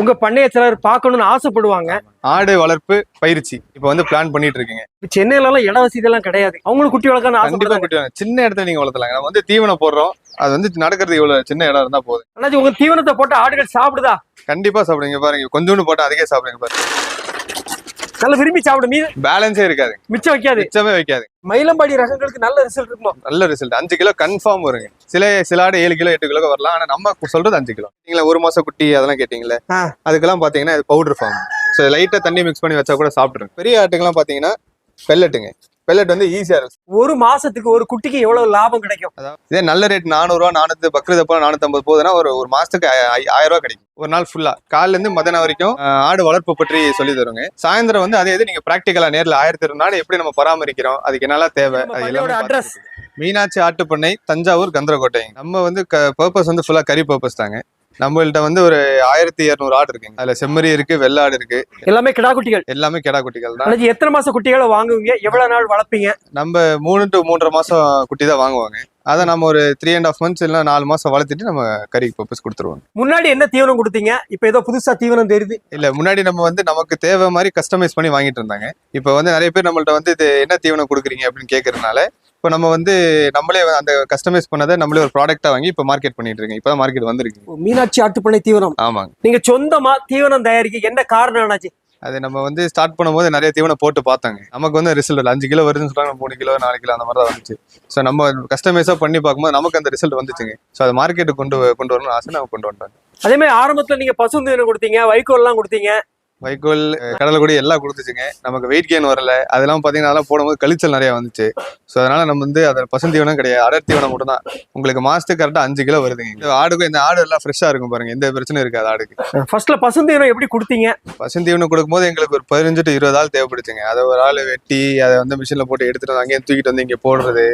உங்க பண்ணைய சிலர் பார்க்கணும்னு ஆசைப்படுவாங்க. ஆடு வளர்ப்பு பயிற்சி இப்போ வந்து பிளான் பண்ணிட்டு இருக்கீங்க சென்னையில எல்லாம் இட வசதி எல்லாம் கிடையாது. அவங்களும் குட்டி வளர்க்கணும்னு கண்டிப்பா குட்டி. சின்ன இடத்துல நீங்க வளர்த்தலாங்க. நம்ம வந்து தீவனம் போடுறோம். அது வந்து நடக்கிறது இவ்வளவு சின்ன இடம் இருந்தா போதும். அண்ணாச்சி உங்க தீவனத்தை போட்டு ஆடுகள் சாப்பிடுதா? கண்டிப்பா சாப்பிடுங்க பாருங்க. கொஞ்சோண்டு போட்டா அதுக்கே சாப்பிடுங்க பாருங்க. நல்லா விரும்பி சாப்பிடும் மீது பேலன்ஸே இருக்காது. மிச்சம் வைக்காது. மிச்சமே வைக்காது. மயிலம்பாடி ரகங்களுக்கு நல்ல ரிசல்ட் இருக்குமா? நல்ல ரிசல்ட் அஞ்சு கிலோ கன்ஃபார்ம் வருங்க. சில சில ஆடு ஏழு கிலோ எட்டு கிலோ வரலாம். ஆனா நம்ம சொல்றது அஞ்சு கிலோ. நீங்களா ஒரு மாசம் குட்டி அதெல்லாம் கேட்டீங்களே. அதுக்கெல்லாம் பாத்தீங்கன்னா இது பவுடர் ஃபார்ம் ஸோ லைட்டா தண்ணி மிக்ஸ் பண்ணி வச்சா கூட சாப்பிட்டுருங்க. பெரிய ஆட்டுக்கெல்லாம் பாத்தீங்கன்னா பெல்லட்டுங்க பெல்லட் வந்து ஈஸியா இருக்கும். ஒரு மாசத்துக்கு ஒரு குட்டிக்கு எவ்வளவு லாபம் கிடைக்கும்? இதே நல்ல ரேட் நானூறுரூவா நானூத்தி பக்ரீத் அப்போ நானூத்தம்பது போகுதுன்னா ஒரு ஒரு மாசத்துக்கு ஆய- ஆய- ஆயிரம் ரூபாய் கிடைக்கும். ஒரு நாள் ஃபுல்லா காலைல இருந்து மதியானம் வரைக்கும் ஆடு வளர்ப்பு பற்றி சொல்லி தருங்க சாயந்தரம் வந்து அதே இது நீங்க பிராக்டிக்கலா நேர்ல ஆயிரத்தி நாள் எப்படி நம்ம பராமரிக்கிறோம்? அதுக்கு என்னெல்லாம் தேவை? அது எல்லாமே. பார்த்துட்டு. மீனாட்சி ஆட்டுப்பண்ணை தஞ்சாவூர் கந்தரக்கோட்டை நம்ம வந்து பர்பஸ் வந்து ஃபுல்லா கறி பர்பஸ் தாங்க. நம்மள்ட்ட வந்து ஒரு ஆயிரத்தி இரநூறு ஆடு இருக்குங்க. அதுல செம்மறி இருக்கு வெள்ளாடு இருக்கு. எல்லாமே கிடா குட்டிகள். எல்லாமே கெடா குட்டிகள் தான். எத்தனை மாச குட்டிகளை வாங்குவீங்க? எவ்வளவு நாள் வளர்ப்பீங்க? நம்ம மூணு டு மூன்றரை மாசம் குட்டி தான் வாங்குவாங்க. அதை நம்ம ஒரு த்ரீ அண்ட் ஆஃப் மந்த்ஸ் இல்லை நாலு மாசம் வளர்த்துட்டு நம்ம கறி பர்பஸ் கொடுத்துருவோம் முன்னாடி என்ன தீவனம் கொடுத்தீங்க? இப்ப ஏதோ புதுசா தீவனம் தெரியுது. இல்ல முன்னாடி நம்ம வந்து நமக்கு தேவை மாதிரி கஸ்டமைஸ் பண்ணி வாங்கிட்டு இருந்தாங்க. இப்போ வந்து நிறைய பேர் நம்மள்ட்ட வந்து இது என்ன தீவனம் கொடுக்குறீங்க அப்படின்னு கேட்கறதுனால இப்போ நம்ம வந்து நம்மளே அந்த கஸ்டமைஸ் பண்ணதை நம்மளே ஒரு ப்ராடக்ட்டா வாங்கி இப்போ மார்க்கெட் பண்ணிட்டு இருக்கோம் இப்போ மார்க்கெட் வந்திருக்கு மீனாட்சி ஆட்டுப்பண்ணை தீவனம். ஆமாங்க. நீங்க சொந்தமா தீவனம் தயாரிக்க என்ன காரணம் அண்ணாச்சி அது நம்ம வந்து ஸ்டார்ட் பண்ணும்போது நிறைய தீவனம் போட்டு பார்த்தாங்க. நமக்கு வந்து ரிசல்ட் அஞ்சு கிலோ வருதுன்னு சொல்றாங்க மூணு கிலோ நாலு கிலோ அந்த மாதிரி தான் வந்துச்சு. ஸோ நம்ம கஸ்டமைஸா பண்ணி பார்க்கும்போது நமக்கு அந்த ரிசல்ட் வந்துச்சுங்க. ஸோ அது மார்க்கெட்டுக்கு கொண்டு கொண்டு வரணும்னு ஆசை நம்ம கொண்டு வந்தோம் அதே மாதிரி ஆரம்பத்துல நீங்க பசு தீவனம் கொடுத்தீங்க வைக்கோல் எல்லாம் கொடுத்தீங்க. வைக்கோல் கடலைக்குடி எல்லாம் கொடுத்துச்சுங்க. நமக்கு வெயிட் கெயின் வரல. அதெல்லாம் பார்த்தீங்கன்னா அதெல்லாம் போடும்போது கழிச்சல் நிறைய வந்துச்சு. ஸோ அதனால நம்ம வந்து அதில் பசுந்தீவனம் கிடையாது. அடர் தீவனம் மட்டும் தான் உங்களுக்கு மாசத்துக்கு கரெக்டாக அஞ்சு கிலோ வருதுங்க. இந்த ஆடுக்கும் இந்த ஆடு எல்லாம் ஃப்ரெஷ்ஷாக இருக்கும் பாருங்க. எந்த பிரச்சனையும் இருக்காது ஆடுக்கு. ஃபர்ஸ்ட்ல பசு தீவனம் எப்படி கொடுத்தீங்க? பசுந்தீவனம் கொடுக்கும்போது எங்களுக்கு ஒரு பதினஞ்சு டு இருபது ஆள் தேவைப்படுச்சுங்க. அதை ஒரு ஆள் வெட்டி அதை வந்து மிஷினில் போட்டு எடுத்துட்டு வந்து அங்கேயே தூக்கிட்டு வந்து இங்கே போடுறது.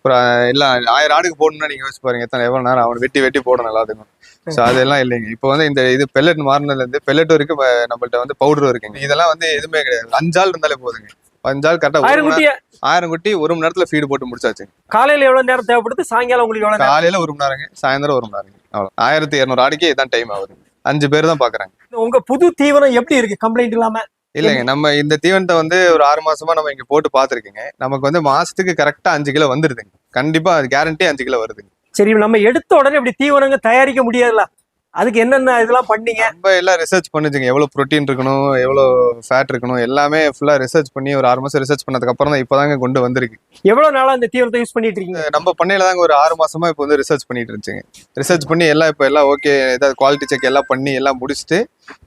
அப்புறம் எல்லாம் ஆயிரம் ஆடுக்கு போடணும்னா நீங்கள் யோசிச்சு பாருங்க எத்தனை எவ்வளோ நேரம் அவன் வெட்டி வெட்டி போடணும் எல்லாத்துக்கும். ஸோ அதெல்லாம் இல்லைங்க. இப்போ வந்து இந்த இது பெல்லட் மாறினதுலேருந்து பெல்லட் வரைக்கும் நம்மள்ட்ட வந்து பவுடர் இருக்குங்க. இதெல்லாம் வந்து எதுவுமே கிடையாது. அஞ்சாள் இருந்தாலே போதுங்க. அஞ்சாள் கரெக்டாக ஆயிரம் குட்டி ஒரு மணி நேரத்தில் ஃபீடு போட்டு முடிச்சாச்சு. காலையில எவ்வளவு நேரம் தேவைப்படுது? சாயங்காலம் உங்களுக்கு எவ்வளவு நேரம்? காலையில ஒரு மணி நேரங்க. சாயந்தரம் ஒரு மணி நேரங்க. அவ்வளோ ஆயிரத்தி இரநூறு ஆடிக்கு இதான் டைம் ஆகுது. அஞ்சு பேர் தான் பார்க்குறாங்க உங்க புது தீவனம் எப்படி இருக்கு? கம்ப்ளைண்ட் இல்லாம? இல்லைங்க நம்ம இந்த தீவனத்தை வந்து ஒரு ஆறு மாசமா நம்ம இங்க போட்டு பார்த்துருக்கீங்க. நமக்கு வந்து மாசத்துக்கு கரெக்டா அஞ்சு கிலோ வந்துருதுங்க. கண்டிப்பா அது கேரண்டி அஞ்சு கிலோ வருதுங்க. சரி நம்ம எடுத்த உடனே இப்படி தீவனங்க தயாரிக்க முடியாதுல்ல? அதுக்கு என்னென்ன இதெல்லாம் பண்ணீங்க? நம்ம எல்லாம் ரிசர்ச் பண்ணுச்சுங்க. எவ்வளவு ப்ரோட்டீன் இருக்கணும் எவ்வளவு ஃபேட் இருக்கணும் எல்லாமே ஃபுல்லா ரிசர்ச் பண்ணி ஒரு ஆறு மாசம் ரிசர்ச் பண்ணதுக்கு அப்புறம் தான் இப்போதாங்க கொண்டு வந்திருக்கு. எவ்வளவு நாளா இந்த தீவனத்தை யூஸ் பண்ணிட்டு இருக்கீங்க? நம்ம பண்ணையில தாங்க ஒரு ஆறு மாசமா இப்போ வந்து ரிசர்ச் பண்ணிட்டு இருந்துச்சுங்க. ரிசர்ச் பண்ணி எல்லாம் இப்போ எல்லாம் ஓகே ஏதாவது குவாலிட்டி செக் எல்லாம் பண்ணி எல்லாம் முடிச்சுட்டு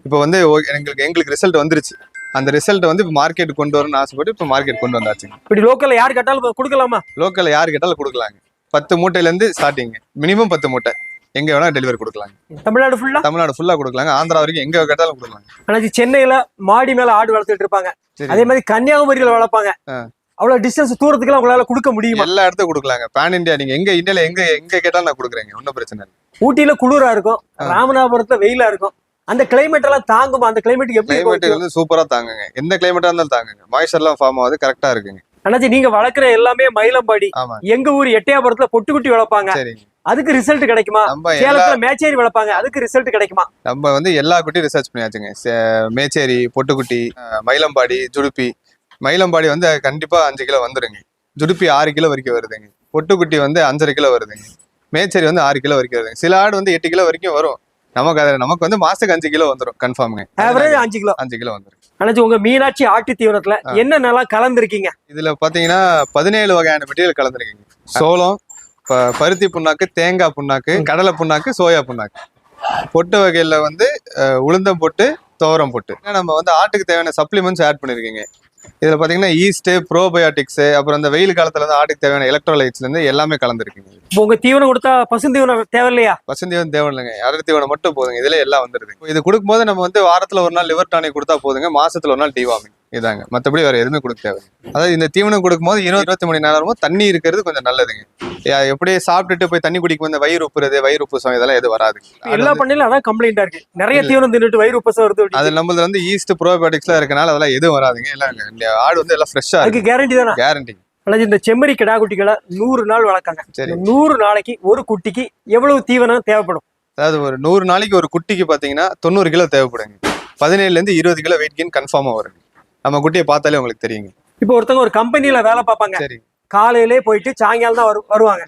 இப்போ வந்து எங்களுக்கு எங்களுக்கு ரிசல்ட் வந்துருச்சு. அந்த ரிசல்ட் வந்து இப்போ மார்க்கெட் கொண்டு வரணும்னு ஆசைப்பட்டு இப்போ மார்க்கெட் கொண்டு வந்தாச்சுங்க. இப்படி லோக்கல்ல யார் கேட்டாலும் கொடுக்கலாமா? லோக்கல்ல யார் கேட்டாலும் கொடுக்கலாங்க. பத்து மூட்டையில இருந்து ஸ்டார்டிங் மினிமம் பத்து மூட்டை. எங்க வேணா டெலிவரி கொடுக்கலாங்க. தமிழ்நாடு ஃபுல்லா தமிழ்நாடு ஃபுல்லா கொடுக்கலாங்க. ஆந்திரா வரைக்கும் எங்க கேட்டாலும் கொடுக்கலாங்க. அண்ணாச்சி சென்னையில மாடி மேல ஆடு வளர்த்துட்டு இருப்பாங்க. அதே மாதிரி கன்னியாகுமரியில வளர்ப்பாங்க. அவ்வளவு டிஸ்டன்ஸ் தூரத்துக்குலாம் உங்களால கொடுக்க முடியுமா? எல்லா இடத்துக்கும் கொடுக்கலாங்க. பேன் இந்தியா நீங்க எங்க இந்தியால எங்க எங்க கேட்டாலும் நான் கொடுக்குறேங்க. ஒன்றும் பிரச்சனை இல்லை. ஊட்டியில குளிரா இருக்கும். ராமநாதபுரத்துல வெயிலா இருக்கும். அந்த கிளைமேட் எல்லாம் தாங்குமா? அந்த கிளைமேட் எப்படி கிளைமேட் வந்து சூப்பரா தாங்குங்க. எந்த கிளைமேட்டா இருந்தாலும் தாங்குங்க. மாய்ச்சர்லாம் ஃபார்ம் ஆகுது கரெக்டா இருக்குங்க. அண்ணாச்சி நீங்க வளர்க்குற எல்லாமே மயிலம்பாடி. எங்க ஊர் எட்டயபுரத்துல பொட்டுக்குட்டி வளர்ப்பாங்க. அதுக்கு ரிசல்ட் கிடைக்குமா? சேலத்துல மேச்சேரி வளர்ப்பாங்க. அதுக்கு ரிசல்ட் கிடைக்குமா? நம்ம வந்து எல்லா குட்டியும் ரிசர்ச் பண்ணியாச்சுங்க. மேச்சேரி பொட்டுக்குட்டி மயிலம்பாடி ஜுடுப்பி. மயிலம்பாடி வந்து கண்டிப்பா அஞ்சு கிலோ வந்துருங்க. ஜுடுப்பி ஆறு கிலோ வரைக்கும் வருதுங்க. பொட்டுக்குட்டி வந்து அஞ்சரை கிலோ வருதுங்க. மேச்சேரி வந்து ஆறு கிலோ வரைக்கும் வருதுங்க. சில ஆடு வந்து எட்டு கிலோ வரைக்கும் வரும். நமக்கு அது நமக்கு வந்து மாசத்துக்கு அஞ்சு கிலோ வந்துரும் கன்ஃபார்முங்க ஆவரேஜ் அஞ்சு கிலோ. அஞ்சு கிலோ வந்துரும். அண்ணாச்சி உங்க மீனாட்சி ஆட்டு தீவனத்துல. என்னென்னலாம் கலந்துருக்கீங்க? இதுல பாத்தீங்கன்னா பதினேழு வகையான மெட்டீரியல் கலந்துருக்கீங்க. சோளம் பருத்தி புண்ணாக்கு தேங்காய் புண்ணாக்கு கடலை புண்ணாக்கு சோயா புண்ணாக்கு. பொட்டு வகையில வந்து உளுந்தம் பொட்டு துவரம் பொட்டு. நம்ம வந்து ஆட்டுக்கு தேவையான சப்ளிமெண்ட்ஸ் ஆட் பண்ணிருக்கீங்க. இதுல பாத்தீங்கன்னா ஈஸ்ட் ப்ரோபயோட்டிக்ஸ் அப்புறம் இந்த வெயில் காலத்துல வந்து ஆட்டுக்கு தேவையான எலக்ட்ரோலைட்ஸ்ல இருந்து எல்லாமே கலந்துருக்கீங்க. இப்போ உங்க தீவனம் கொடுத்தா பசுந்தீவனம் தேவையில்லையா? வசந்தி தேவை இல்லைங்க அடர் தீவனம் மட்டும் போதுங்க. இதுல எல்லாம் வந்துருது இப்போ இது கொடுக்கும்போது நம்ம வந்து வாரத்துல ஒரு நாள் லிவர் டானிக் கொடுத்தா போதுங்க. மாசத்துல ஒரு நாள் டிவாமிங் இதாங்க. மத்தபடி வேற எதுவுமே கொடுக்க தேவை அதாவது இந்த தீவனம் கொடுக்கும்போது இருபது இருபத்தி மணி நேரமும் தண்ணி இருக்கிறது கொஞ்சம் நல்லதுங்க. யா- எப்படி சாப்பிட்டுட்டு போய் தண்ணி குடிக்கும் இந்த வயிறு உப்புறது வயிறு உப்புசம் இதெல்லாம் எதுவும் வராது. எல்லா பண்ணையிலும் அதான் கம்ப்ளைண்டா இருக்கு. நிறைய தீவனம் தின்னுட்டு வயிறு உப்பசம் வருது. அது நம்மளது வந்து ஈஸ்ட் ப்ரோபயோட்டிக்ஸ்லாம் இருக்கனால அதெல்லாம் எதுவும் வராதுங்க. எல்லாம் ஆடு வந்து எல்லாம் ஃப்ரெஷ்ஷா அதுக்கு இருக்கு. கேரண்டி தானே? கேரண்டி அண்ணாச்சி இந்த செம்மறி கிடா குட்டிகளை நூறு நாள் வளர்க்காங்க. சரி. நூறு நாளைக்கு ஒரு குட்டிக்கு எவ்வளவு தீவனம் தேவைப்படும்? அதாவது ஒரு நூறு நாளைக்கு ஒரு குட்டிக்கு பாத்தீங்கன்னா தொண்ணூறு கிலோ தேவைப்படுங்க. பதினேழுல இருந்து இருபது கிலோ வெயிட் கெயின் கன்ஃபார்மா வருங்க. நம்ம குட்டியை பார்த்தாலே உங்களுக்கு தெரியுங்க. இப்போ ஒருத்தவங்க ஒரு கம்பெனில வேலை பார்ப்பாங்க. சரி. காலையிலே போயிட்டு சாயங்காலம் தான் வரு- வருவாங்க.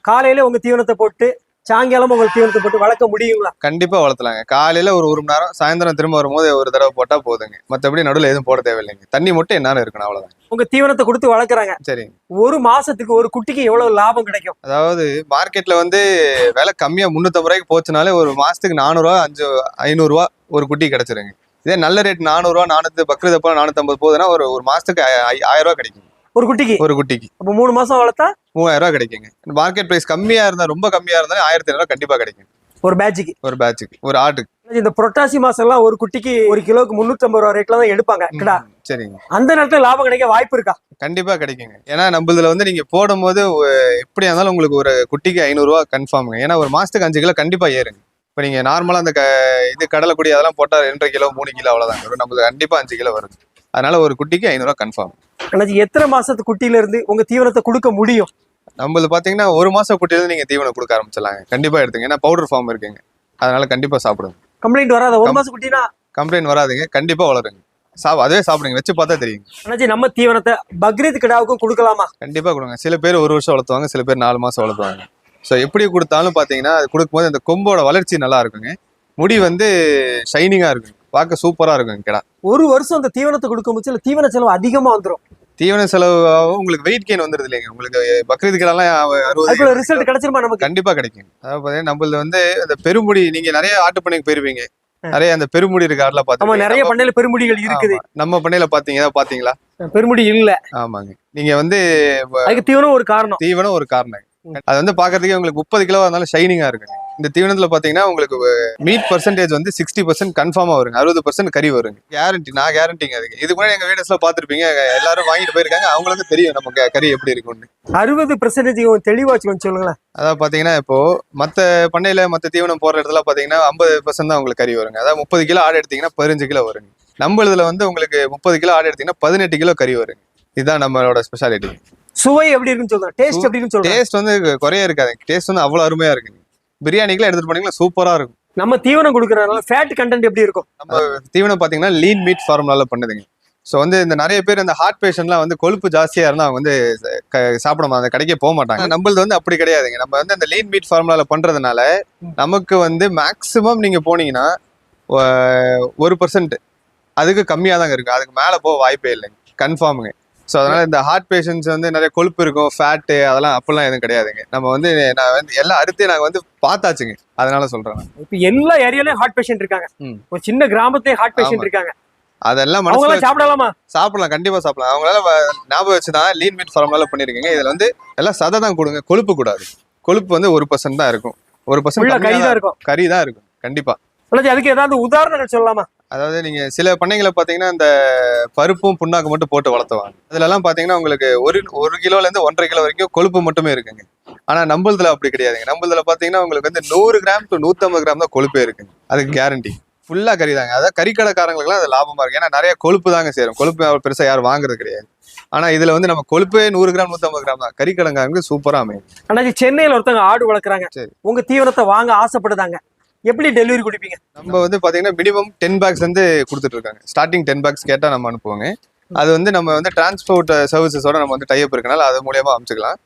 காலையிலே உங்க தீவனத்தை போட்டு சாயங்காலம் உங்க தீவனத்தை போட்டு வளர்க்க முடியுங்களா? கண்டிப்பா வளர்த்தலாங்க. காலையில ஒரு ஒரு மணி நேரம் சாயந்தரம் திரும்ப வரும்போது ஒரு தடவை போட்டா போதுங்க. மத்தபடி நடுவில் எதுவும் போட தேவையில்லைங்க. தண்ணி மட்டும் என்ன இருக்கணும் அவ்வளவுதான். உங்க தீவனத்தை கொடுத்து வளர்க்குறாங்க. சரிங்க. ஒரு மாசத்துக்கு ஒரு குட்டிக்கு எவ்வளவு லாபம் கிடைக்கும்? அதாவது மார்க்கெட்ல வந்து விலை கம்மியா முந்நூற்றம்பது ரூபாய்க்கு போச்சுனாலே ஒரு மாசத்துக்கு நானூறுரூவா அஞ்சு ஐநூறுரூவா ஒரு குட்டி கிடைச்சிருங்க. இதே நல்ல ரேட் நானூறுரூவா நானூத்தி பக்ரீத் அப்போ நானூற்றம்பது போகுதுன்னா ஒரு ஒரு ஆய- ஆயிரம் ரூபா கிடைக்கும். ஒரு குட்டிக்கு? ஒரு குட்டிக்கு. அப்ப மூணு மாசம் வளர்த்தா? மூவாயிரம் ரூபா கிடைக்குங்க. மார்க்கெட் பிரைஸ் கம்மியா இருந்தா ரொம்ப கம்மியா இருந்தாலும் ஆயிரத்தி ஐநூறுவா கண்டிப்பா கிடைக்கும். ஒரு பேட்சுக்கு ஒரு பேட்சுக்கு ஒரு ஆட்டுக்கு. இந்த புரட்டாசி மாசம் எல்லாம் ஒரு குட்டிக்கு ஒரு கிலோக்கு முன்னூத்தம்பது ரூபா ரேட்ல தான் எடுப்பாங்க கிடா சரிங்க. அந்த நேரத்துல லாபம் கிடைக்க வாய்ப்பு இருக்கா? கண்டிப்பா கிடைக்குங்க. ஏன்னா நம்மளதுல வந்து நீங்க போடும்போது ஒ- எப்படியா இருந்தாலும் உங்களுக்கு ஒரு குட்டிக்கு ஐநூறுரூவா கன்ஃபார்முங்க ஏன்னா ஒரு மாசத்துக்கு அஞ்சு கிலோ கண்டிப்பா ஏறுங்க. இப்போ நீங்க நார்மலா அந்த க இது கடலை குடி அதெல்லாம் போட்டா ரெண்டரை கிலோ மூணு கிலோ அவ்வளவுதான். வரும் நம்மளுக்கு கண்டிப்பா அஞ்சு கிலோ வருது அதனால ஒரு குட்டிக்கு ஐநூறுரூவா கன்ஃபார்ம் அண்ணாச்சி எத்தனை மாசத்து குட்டியில இருந்து உங்க தீவனத்தை கொடுக்க முடியும்? நம்மளது பாத்தீங்கன்னா ஒரு மாசம் குட்டியில நீங்க தீவனம் கொடுக்க ஆரம்பிச்சிடலாங்க. கண்டிப்பா எடுத்துங்க. ஏன்னா பவுடர் ஃபார்ம் இருக்குங்க. அதனால கண்டிப்பா சாப்பிடுங்க. கம்ப்ளைண்ட் வராத? ஒரு மாசம் குட்டினா? கம்ப்ளைண்ட் வராதுங்க. கண்டிப்பா வளருங்க. சாப் அதுவே சாப்பிடுங்க. வச்சு பார்த்தா தெரியும். அண்ணாச்சி நம்ம தீவனத்தை பக்ரீத் கிடாவுக்கும் கொடுக்கலாமா? கண்டிப்பா கொடுங்க. சில பேர் ஒரு வருஷம் வளர்த்துவாங்க சில பேர் நாலு மாசம் வளர்த்துவாங்க. ஸோ எப்படி கொடுத்தாலும் பாத்தீங்கன்னா அது கொடுக்கும்போது அந்த கொம்போட வளர்ச்சி நல்லா இருக்குங்க முடி வந்து ஷைனிங்கா இருக்கும் பார்க்க சூப்பரா இருக்கும் கிடா. ஒரு வருஷம் அந்த தீவனத்தை கொடுக்கும் பட்சத்துல தீவன செலவு அதிகமா வந்துரும். தீவன செலவு உங்களுக்கு வெயிட் கெயின் வந்துருது இல்லைங்க உங்களுக்கு பக்ரீத் கிடாலாம் அறுபது ரிசல்ட் கிடைச்சிருமா நமக்கு? கண்டிப்பா கிடைக்கும் அதாவது பாத்தீங்கன்னா நம்மளது வந்து அந்த பெருமுடி நீங்க நிறைய ஆட்டு பண்ணைக்கு போயிருவீங்க நிறைய அந்த பெருமுடி இருக்கு ஆடுல பாத்தீங்க நிறைய பண்ணையில பெருமுடிகள் இருக்குது. நம்ம பண்ணையில பாத்தீங்க பாத்தீங்களா? பெருமுடி இல்ல. ஆமாங்க. நீங்க வந்து அதுக்கு தீவனம் ஒரு காரணம். தீவனம் ஒரு காரணம் அது வந்து பாக்குறதுக்கே உங்களுக்கு முப்பது கிலோவா இருந்தாலும் ஷைனிங்கா இருக்குங்க. இந்த தீவனத்துல பாத்தீங்கன்னா உங்களுக்கு மீட் பர்சன்டேஜ் வந்து சிக்ஸ்டி பர்சன்ட் கன்ஃபார்மா வருங்க. அறுபது பர்சன்ட் கறி வருங்க. கேரண்டி நான் கேரண்டிங்க அதுக்கு. இதுக்கு முன்னாடி எங்க வீடியோஸ்ல பாத்திருப்பீங்க எல்லாரும் வாங்கிட்டு போயிருக்காங்க அவங்களுக்கு தெரியும் நமக்கு கறி எப்படி இருக்கும்னு. அறுபது பெர்சன்டேஜ் தெளிவா சொல்லுங்களேன் அதாவது பாத்தீங்கன்னா இப்போ மத்த பண்ணையில மத்த தீவனம் போடுற இடத்துல பாத்தீங்கன்னா ஐம்பது பர்சன்ட் தான் உங்களுக்கு கறி வருங்க. அதாவது முப்பது கிலோ ஆடு எடுத்தீங்கன்னா பதினஞ்சு கிலோ வருங்க. நம்ம இதுல வந்து உங்களுக்கு முப்பது கிலோ ஆடு எடுத்தீங்கன்னா பதினெட்டு கிலோ கறி வருங்க. இதுதான் நம்மளோட ஸ்பெஷாலிட்டி சுவை எப்படி இருக்குன்னு சொல்றேன். டேஸ்ட் எப்படி இருக்குன்னு டேஸ்ட் வந்து குறைய இருக்காது. டேஸ்ட் வந்து அவ்வளவு அருமையா இருக்குங்க பிரியாணிக்கெல்லாம் எடுத்துட்டு போனீங்கன்னா சூப்பரா இருக்கும். நம்ம தீவனம் கொடுக்கறதுனால ஃபேட் கண்டென்ட் எப்படி இருக்கும்? நம்ம தீவனம் பாத்தீங்கன்னா லீன் மீட் ஃபார்முலால பண்ணுதுங்க. ஸோ வந்து இந்த நிறைய பேர் இந்த ஹார்ட் பேஷண்ட்லாம் வந்து கொழுப்பு ஜாஸ்தியா இருந்தா அவங்க வந்து சாப்பிட அந்த கடைக்கே போக மாட்டாங்க. நம்மளது வந்து அப்படி கிடையாதுங்க. நம்ம வந்து அந்த லீன் மீட் ஃபார்முலால பண்றதுனால நமக்கு வந்து மேக்ஸிமம் நீங்க போனீங்கன்னா ஒரு பர்சன்ட் அதுக்கு கம்மியாக தாங்க இருக்கு. அதுக்கு மேலே போக வாய்ப்பே இல்லைங்க. கன்ஃபார்முங்க ஸோ அதனால இந்த ஹார்ட் பேஷண்ட்ஸ் வந்து நிறைய கொழுப்பு இருக்கும் ஃபேட்டு அதெல்லாம் அப்படிலாம் எதுவும் கிடையாதுங்க. நம்ம வந்து நான் வந்து எல்லாம் அறுத்து நாங்கள் வந்து பார்த்தாச்சுங்க. அதனால சொல்றேன். இப்ப எல்லா ஏரியாலயும் ஹார்ட் பேஷண்ட் இருக்காங்க. ஒரு சின்ன கிராமத்திலே ஹார்ட் பேஷண்ட். இருக்காங்க. அதெல்லாம் அவங்க மனசுல சாப்பிடலாமா? சாப்பிடலாம் கண்டிப்பா சாப்பிடலாம். அவங்களால ஞாபகம் வச்சு தான் லீன் மீட் ஃபார்முலால பண்ணிருக்கீங்க. இதுல வந்து எல்லாம் சதை தான் கொடுங்க. கொழுப்பு கூடாது. கொழுப்பு வந்து ஒரு பர்சன்ட் தான் இருக்கும். ஒரு உள்ள கறி பர்சன்ட் தான் இருக்கும். கறி தான் இருக்கும். கண்டிப்பா. அண்ணாச்சி, அதுக்கு ஏதாவது உதாரணங்கள் சொல்லலாமா? அதாவது நீங்க சில பண்ணைகளை பாத்தீங்கன்னா இந்த பருப்பும் புண்ணாக்கு மட்டும் போட்டு வளர்த்துவாங்க. அதுல எல்லாம் பாத்தீங்கன்னா உங்களுக்கு ஒரு ஒரு கிலோல இருந்து ஒன்றரை கிலோ வரைக்கும் கொழுப்பு மட்டுமே இருக்குங்க. ஆனா நம்மளதுல அப்படி கிடையாதுங்க. நம்மளதுல பாத்தீங்கன்னா உங்களுக்கு வந்து நூறு கிராம் டு நூத்தம்பது கிராம் தான் கொழுப்பே இருக்குங்க. அதுக்கு கேரண்டி ஃபுல்லா கறி தாங்க. அதாவது கறிக்கடைக்காரங்களுக்குலாம் அது லாபமா இருக்கு. ஏன்னா நிறைய கொழுப்பு தாங்க சேரும். கொழுப்பு பெருசா யாரும் வாங்குறது கிடையாது. ஆனா இதுல வந்து நம்ம கொழுப்பே நூறு கிராம் நூத்தம்பது கிராம் தான். கறிக்கடைக்காரங்களுக்கு சூப்பரா அமையும் அண்ணாச்சி சென்னையில ஒருத்தவங்க ஆடு வளர்க்குறாங்க. சரி. உங்க தீவனத்தை வாங்க ஆசைப்படுதாங்க. எப்படி டெலிவரி கொடுப்பீங்க? நம்ம வந்து பாத்தீங்கன்னா மினிமம் டென் பேக்ஸ் வந்து கொடுத்துட்டு இருக்காங்க ஸ்டார்டிங் டென் பேக்ஸ் கேட்டா நம்ம அனுப்புவோங்க. அது வந்து நம்ம வந்து டிரான்ஸ்போர்ட் சர்வீசஸோட நம்ம வந்து டைப் இருக்கனால அது மூலியமா அமைச்சுக்கலாம்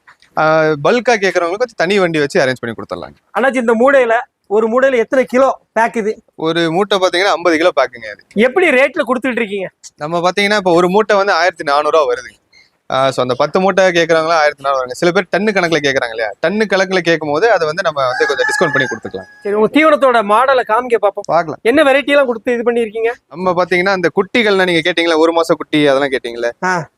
பல்கா கேட்கறவங்களுக்கு தனி வண்டி வச்சு அரேஞ்ச் பண்ணி கொடுத்துடலாங்க. அண்ணாச்சி இந்த மூடையில ஒரு மூடையில எத்தனை கிலோ பேக் இது? ஒரு மூட்டை பாத்தீங்கன்னா ஐம்பது கிலோ பேக்குங்க அது. எப்படி ரேட்ல கொடுத்துட்டு இருக்கீங்க நம்ம பாத்தீங்கன்னா இப்போ ஒரு மூட்டை வந்து ஆயிரத்தி நானூறுரூவா வருது ஸோ அந்த பத்து மூட்டை கேட்குறவங்களா ஆயிரத்தி நானூறு சில பேர் டன்னு கணக்கில் கேட்குறாங்க இல்லையா? டன்னு கணக்கில் கேட்கும் போது அதை வந்து நம்ம வந்து கொஞ்சம் டிஸ்கவுண்ட் பண்ணி கொடுத்துக்கலாம். சரி உங்க தீவனத்தோட மாடலை காமிக்க பார்ப்போம் பார்க்கலாம். என்ன வெரைட்டி எல்லாம் கொடுத்து இது பண்ணிருக்கீங்க நம்ம பாத்தீங்கன்னா அந்த குட்டிகள்லாம் நீங்க கேட்டீங்களா ஒரு மாசம் குட்டி அதெல்லாம் கேட்டீங்களா.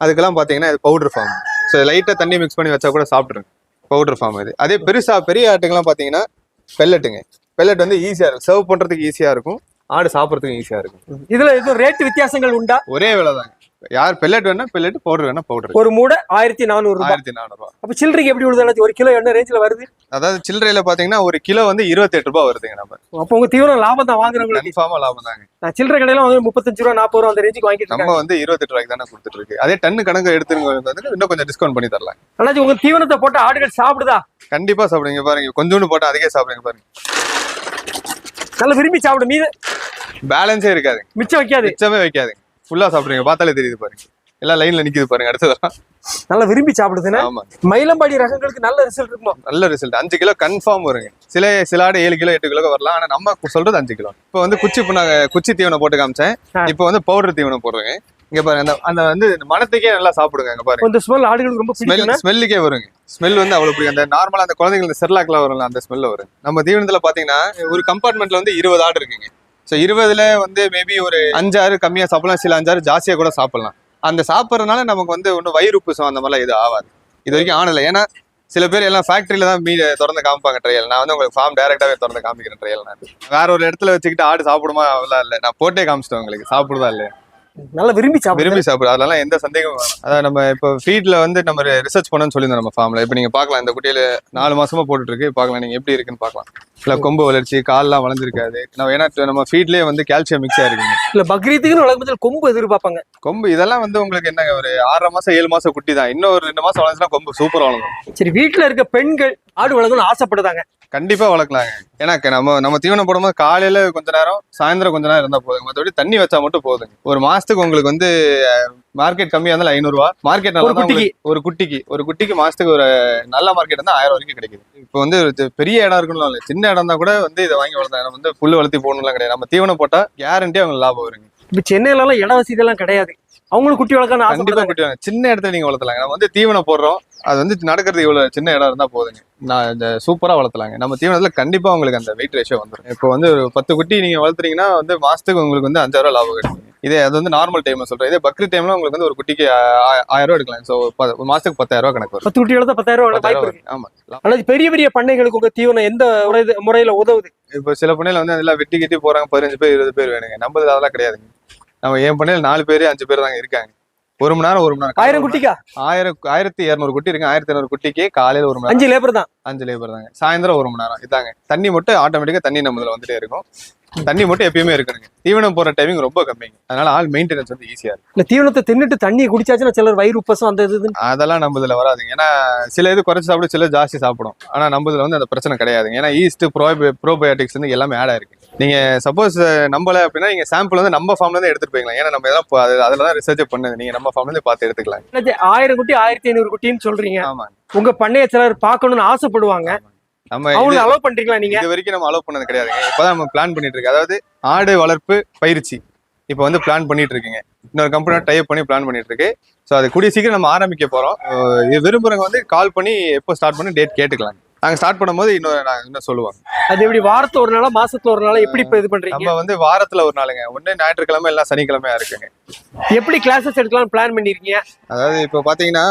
அதுக்கெல்லாம் பாத்தீங்கன்னா இது பவுடர் ஃபார்ம் ஸோ லைட்டா தண்ணி மிக்ஸ் பண்ணி வச்சா கூட சாப்பிட்ருங்க பவுடர் ஃபார்ம் இது. அதே பெருசா பெரிய ஆட்டுக்கெல்லாம் பாத்தீங்கன்னா பெல்லட்டுங்க பெல்லட் வந்து ஈஸியா இருக்கும். சர்வ் பண்றதுக்கு ஈஸியா இருக்கும். ஆடு சாப்பிட்றதுக்கு ஈஸியா இருக்கும். இதுல எதுவும் ரேட் வித்தியாசங்கள் உண்டா? ஒரே விலை தாங்க யார் பெல்லட் வேணா பெல்லட் பவுடர் வேணா பவுடர் ஒரு மூடை ஆயிரத்தி நானூறு ஆயிரத்தி நானூறுபா அப்ப சில்லறைக்கு எப்படி அண்ணாச்சி? ஒரு கிலோ என்ன ரேஞ்சில வருது? அதாவது சில்லறையில பாத்தீங்கன்னா ஒரு கிலோ வந்து இருபத்தெட்டு ரூபாய் வருதுங்க நம்ம. அப்போ உங்க தீவனம் லாபம் தான் வாங்குறவங்களுக்கு. கன்ஃபார்மா லாபம் தாங்க. நான் சில்லறை கடையில வந்து முப்பத்தஞ்சு ரூபா நாற்பது ரூபா அந்த ரேஞ்சுக்கு வாங்கிட்டு நம்ம வந்து இருபத்தெட்டு ரூபாய்க்கு தானே கொடுத்துட்டு இருக்கு. அதே டன்னு கணக்கு எடுத்துருங்க வந்து இன்னும் கொஞ்சம் டிஸ்கவுண்ட் பண்ணி தரலாம். அண்ணாச்சி உங்க தீவனத்தை போட்டு ஆடுகள் சாப்பிடுதா? கண்டிப்பா சாப்பிடுங்க பாருங்க. கொஞ்சோண்டு போட்டா அதுக்கே சாப்பிடுங்க பாருங்க. நல்லா விரும்பி சாப்பிடும் மீது. பேலன்ஸே இருக்காது. மிச்சம் வைக்காது. மிச்சமே வைக்காதுங்க ஃபுல்லா சாப்பிடுறீங்க. பார்த்தாலே தெரியுது பாருங்க. எல்லாம் லைன்ல நிக்குது பாருங்க அடுத்ததெல்லாம். நல்லா விரும்பி சாப்பிடுதுன்னு மயிலம்பாடி ரகங்களுக்கு நல்ல ரிசல்ட் இருக்குமா? நல்ல ரிசல்ட் அஞ்சு கிலோ கன்ஃபார்ம் வருங்க. சில சில ஆடு ஏழு கிலோ எட்டு கிலோ வரலாம். ஆனா நம்ம சொல்றது அஞ்சு கிலோ. இப்போ வந்து குச்சி நாங்க குச்சி தீவனம் போட்டு காமிச்சேன். இப்போ வந்து பவுடர் தீவனம் போடுறேங்க. இங்க பாருங்க அந்த அந்த வந்து மனத்துக்கே நல்லா சாப்பிடுங்க அங்க பாருங்க. இந்த ஸ்மெல் ஆடுகளுக்கு ரொம்ப ஸ்மெல் ஸ்மெல்லுக்கே வருங்க. ஸ்மெல் வந்து அவ்வளவு பிடிக்கும் அந்த நார்மலா அந்த குழந்தைங்க இந்த செர்லாக்ல வரும்ல அந்த ஸ்மெல்ல வரும். நம்ம தீவனத்துல பாத்தீங்கன்னா ஒரு கம்பார்ட்மெண்ட்ல வந்து இருபது ஆடு இருக்குங்க. ஸோ இருபதுல வந்து மேபி ஒரு அஞ்சாறு கம்மியா சாப்பிடலாம். சில அஞ்சாறு ஜாஸ்தியா கூட சாப்பிடலாம். அந்த சாப்பிட்றதுனால நமக்கு வந்து ஒன்றும் வயிறு உப்புசம் அந்த மாதிரிலாம் எதுவும் ஆகாது. இது வரைக்கும் ஆனலை ஏன்னா சில பேர் எல்லாம் ஃபேக்டரியில தான் மீ திறந்து காமிப்பாங்க ட்ரையல் நான் வந்து உங்களுக்கு ஃபார்ம் டேரெக்டாகவே திறந்து காமிக்கிறேன் ட்ரையல் நான். வேற ஒரு இடத்துல வச்சுக்கிட்டு ஆடு சாப்பிடுமா? அவ்வளோ இல்லை. நான் போட்டே காமிச்சிட்டேன் உங்களுக்கு. சாப்பிடுதா இல்லை நல்லா விரும்பி சாப்பிடும் விரும்பி சாப்பிடும் அதெல்லாம் எந்த சந்தேகமும் அதான் நம்ம இப்போ ஃபீட்ல வந்து நம்ம ரிசர்ச் பண்ணணும்னு சொல்லியிருந்தோம் நம்ம ஃபார்ம்ல இப்போ நீங்க பார்க்கலாம் இந்த குட்டியில நாலு மாசமா போட்டுட்டு இருக்கு பார்க்கலாம் நீங்க எப்படி இருக்குன்னு பார்க்கலாம். இல்ல கொம்பு வளர்ச்சி கால்லாம் வளர்ந்துருக்காது. நம்ம ஏன்னா நம்ம ஃபீட்லயே வந்து கால்சியம் மிக்ஸ் ஆயிருக்குங்க இல்ல பக்ரீத்துக்குன்னு வளர்க்கும்போது கொம்பு எதிர்பார்ப்பாங்க. கொம்பு இதெல்லாம் வந்து உங்களுக்கு என்னங்க ஒரு ஆறரை மாசம் ஏழு மாசம் குட்டி தான். இன்னும் ஒரு ரெண்டு மாசம் வளர்ந்துச்சுன்னா கொம்பு சூப்பரா வளர்ந்துடும் சரி வீட்டுல இருக்க பெண்கள் ஆடு வளர்க்கணும்னு ஆசைப்படுதாங்க? கண்டிப்பா வளர்க்கலாங்க. ஏன்னா நம்ம நம்ம தீவனம் போடும்போது காலையில கொஞ்ச நேரம் சாயந்தரம் கொஞ்ச நேரம் இருந்தா போதுங்க. மற்றபடி தண்ணி வச்சா மட்டும் போதுங்க. ஒரு மாசத்துக்கு உங்களுக்கு வந்து மார்க்கெட் கம்மியா இருந்தாலும் ஐநூறுரூவா மார்க்கெட் நல்லா குட்டிக்கு? ஒரு குட்டிக்கு. ஒரு குட்டிக்கு மாசத்துக்கு ஒரு நல்ல மார்க்கெட் இருந்தா ஆயிரம் வரைக்கும் கிடைக்குது. இப்போ வந்து பெரிய இடம் இருக்கணும் இல்லை. சின்ன இடம் தான் கூட வந்து இதை வாங்கி வளர்த்தா நம்ம வந்து புல்லு வளர்த்தி போகணும்லாம் கிடையாது. நம்ம தீவனம் போட்டா கேரண்டி அவங்களுக்கு லாபம் வருங்க. இப்ப சென்னையில எல்லாம் இட வசதி எல்லாம் கிடையாது. அவங்களும் குட்டி வளர்க்கணும்னு கண்டிப்பா குட்டி சின்ன இடத்துல நீங்க வளர்த்தலாங்க நம்ம வந்து தீவனம் போடுறோம். அது வந்து நடக்கிறது இவ்வளவு சின்ன இடம் இருந்தா போதுங்க. நான் இந்த சூப்பரா வளர்த்தலாங்க. நம்ம தீவனத்துல கண்டிப்பா உங்களுக்கு அந்த வெயிட் ரேஷியோ வந்துடும் இப்போ வந்து ஒரு பத்து குட்டி நீங்க வளர்த்துறீங்கன்னா வந்து மாசத்துக்கு உங்களுக்கு வந்து அஞ்சாயிரம் ரூபாய் லாபம் கிடைக்கும். இதே அது வந்து நார்மல் டைம்ல சொல்றேன். இதே பக்ரீத் டைம்ல உங்களுக்கு வந்து ஒரு குட்டிக்கு ஆயிரம் ரூபாய் எடுக்கலாம். ஸோ மாசத்துக்கு பத்தாயிரம் ரூபாய் கணக்கு வரும். பத்து குட்டி வளர்த்தா பத்தாயிரம் வரும். ஆமா. அல்லது பெரிய பெரிய பண்ணைகளுக்கு உங்க தீவனம் எந்த முறை- முறையில உதவுது? இப்போ சில பண்ணையில வந்து அதெல்லாம் வெட்டி கட்டி போறாங்க. பதினஞ்சு பேர் இருபது பேர் வேணுங்க. நம்மளது அதெல்லாம் கிடையாதுங்க. நம்ம என் பண்ணையில நாலு பேர் அஞ்சு பேர் தாங்க இருக்காங்க. ஒரு மணி நேரம் ஒரு மணி நேரம். ஆயிரம் குட்டிக்கா? ஆயிரம் ஆயிரத்தி இரநூறு குட்டி இருக்கு ஆயிரத்தி இரநூறு குட்டிக்கு காலையில ஒரு மணி அஞ்சு லேபர் தான். அஞ்சு லேபர் தாங்க. சாயந்தரம் ஒரு மணி நேரம். இதாங்க. தண்ணி மட்டும் ஆட்டோமேட்டிக்கா தண்ணி நம்மதுல வந்துட்டே இருக்கும். தண்ணி மட்டும் எப்பயுமே இருக்கணுங்க தீவனம் போற டைமிங் ரொம்ப கம்மிங்க. அதனால ஆள் மெயின்டெனன்ஸ் வந்து ஈஸியா இருக்கும் இல்ல தீவனத்தை தின்னுட்டு தண்ணி குடிச்சாச்சுன்னா சிலர் வயிறு உப்பசம் அந்த இது. அதெல்லாம் நம்மதுல வராதுங்க. ஏன்னா சில இது குறைச்சு சாப்பிடும் சில ஜாஸ்தி சாப்பிடும். ஆனா நம்மதுல வந்து அந்த பிரச்சனை கிடையாதுங்க. ஏன்னா ஈஸ்ட் ப்ரோ ப்ரோபயோட்டிக்ஸ் வந்து எல்லாமே ஆட் ஆயிருக்கு. நீங்க சப்போஸ் நம்பல அப்படின்னா நீங்க சாம்பிள் வந்து நம்ம ஃபார்ம்ல இருந்து எடுத்துட்டு போய்க்கலாம். ஏன்னா நம்ம எல்லாம் அது அதுல தான் ரிசர்ச் பண்ணுது. நீங்க நம்ம ஃபார்ம்ல இருந்து பார்த்து எடுத்துக்கலாம். ஆயிரம் குட்டி ஆயிரத்தி ஐநூறு குட்டின்னு சொல்றீங்க. ஆமா. உங்க பண்ணைய சிலர் பார்க்கணும்னு ஆசைப்படுவாங்க. நம்ம அவங்களுக்கு அலோவ் பண்றீங்களா நீங்க? இது வரைக்கும் நம்ம அலோவ் பண்ணது கிடையாதுங்க இப்பதான் நம்ம பிளான் பண்ணிட்டு இருக்கு அதாவது ஆடு வளர்ப்பு பயிற்சி. இப்போ வந்து பிளான் பண்ணிட்டு இருக்குங்க. இன்னொரு கம்பெனி டைப் பண்ணி பிளான் பண்ணிட்டு இருக்கு. ஸோ அது கூடிய சீக்கிரம் நம்ம ஆரம்பிக்க போறோம். விரும்புறவங்க வந்து கால் பண்ணி எப்போ ஸ்டார்ட் பண்ணி டேட் கேட்டுக்கலாம். நாங்க ஸ்டார்ட் பண்ணும்போது இன்னும் நான் இன்னும் சொல்லுவாங்க அது எப்படி வாரத்துல ஒரு நாளா மாசத்துல ஒரு நாளா எப்படி இப்ப இது பண்றீங்க? நம்ம வந்து வாரத்துல ஒரு நாளுங்க. ஒண்ணு ஞாயிற்றுக்கிழமை எல்லாம் சனிக்கிழமையா இருக்குங்க. எப்படி கிளாஸஸ் எடுக்கலாம் பிளான் பண்ணிருக்கீங்க? அதாவது இப்போ பாத்தீங்கன்னா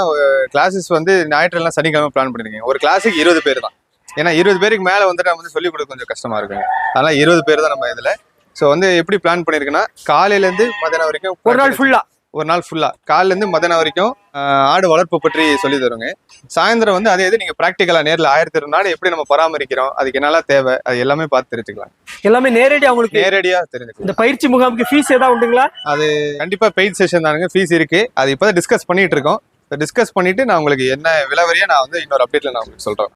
கிளாஸஸ் வந்து ஞாயிற்றுக்கிழமை சனிக்கிழமை பிளான் பண்ணிருக்கீங்க. ஒரு கிளாஸுக்கு இருபது பேர் தான். ஏன்னா இருபது பேருக்கு மேல வந்துட்டு நம்ம வந்து சொல்லிக் கொடுக்க கொஞ்சம் கஷ்டமா இருக்குங்க. அதனால இருபது பேர் தான் நம்ம இதுல. ஸோ வந்து எப்படி பிளான் பண்ணிருக்குன்னா காலையில இருந்து மதியானம் வரைக்கும் ஒரு நாள் ஃபுல்லா ஒரு நாள் ஃபுல்லா காலைல இருந்து மதியானம் வரைக்கும் ஆடு வளர்ப்பு பற்றி சொல்லி தருங்க சாயந்தரம் வந்து அதே இது நீங்க பிராக்டிக்கலா நேர்ல ஆயிரத்தி இரு நாள் எப்படி நம்ம பராமரிக்கிறோம் அதுக்கு என்னெல்லாம் தேவை அது எல்லாமே பார்த்து தெரிஞ்சுக்கலாம். எல்லாமே நேரடி அவங்களுக்கு நேரடியா தெரிஞ்சுக்கலாம். இந்த பயிற்சி முகாமுக்கு ஃபீஸ் ஏதாவது உண்டுங்களா? கண்டிப்பா பெய்ட் செஷன் தானுங்க ஃபீஸ் இருக்கு. அது இப்போதான் டிஸ்கஸ் பண்ணிட்டு இருக்கோம். டிஸ்கஸ் பண்ணிட்டு நான் உங்களுக்கு என்ன விலவரியா நான் வந்து இன்னொரு அப்டேட்ல நான் உங்களுக்கு சொல்றேன்